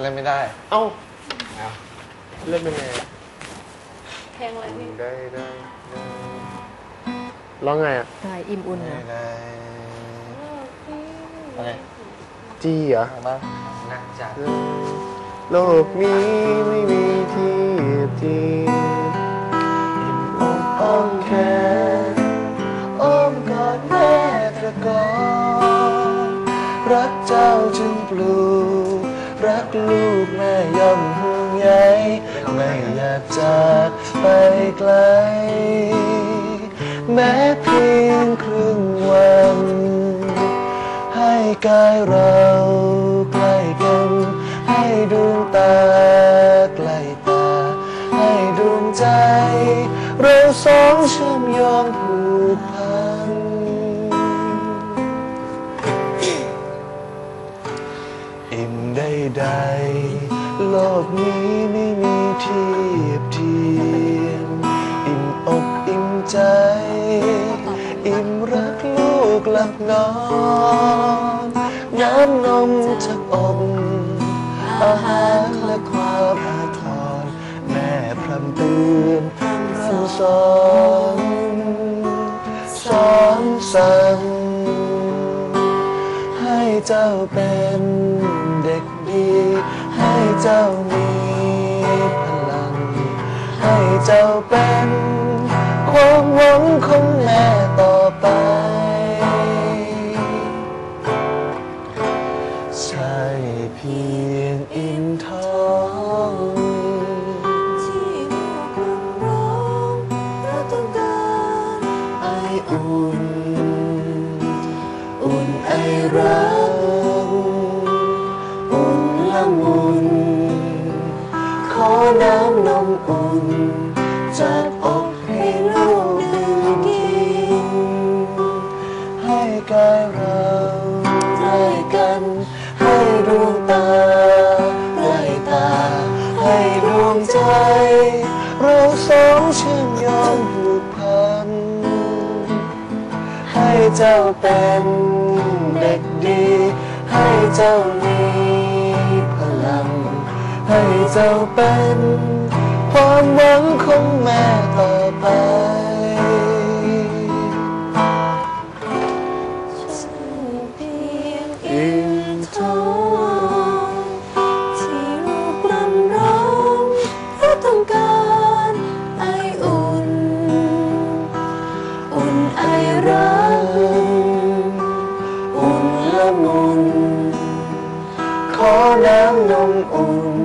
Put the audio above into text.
เล่นไม่ได้ เอ้าเอาเล่นเป็นไงเพลงอะไรพี่ได้ได้ได้ร้องไงอะได้อิ่มอุ่นได้นะได้โอเคจีเหรอ เอาบ้างน่าจะโลกนี้ไม่มีที่เทียม ลูก รักลูกแม่ย่อมห่วงใยไม่อยากจากไปไกล แม้เพียงครึ่งวัน ให้กายเราใกล้กัน ให้ดวงตาใกล้ตา ให้ดวงใจ เราสองเชื่อมโยง โลกนี้ไม่มีเทียบเทียมอิ่มอกอิ่มใจ อิ่มรักลูกหลับนอน น้ำนมจากอกอาหารและความอาทร แม่พรำเตือนพรำสอนสอนสั่งให้เจ้าเป็นเด็กดี เจ้ามีพลัง ให้เจ้าเป็นความหวังของแม่ต่อไป ใช่เพียงอิ่มท้องที่ลูกร้องเราต้องการไออุ่น อุ่นไอรัก น้ำนมอุ่น จากอกให้ลูกดื่มกิน ให้กายเราใกล้กัน ให้ดวงตาใกล้ตา ให้ดวงใจ เราสองเชื่อมโยงผูกพัน ให้เจ้าเป็นเด็กดี ให้เจ้ามี เจ้าเป็นความหวังของแม่ต่อไปเพียงอิ่มท้องที่ลูกรำร้องเราต้องการไออุ่นอุ่นไอรักอุ่นละมุนขอน้ำนมอุ่น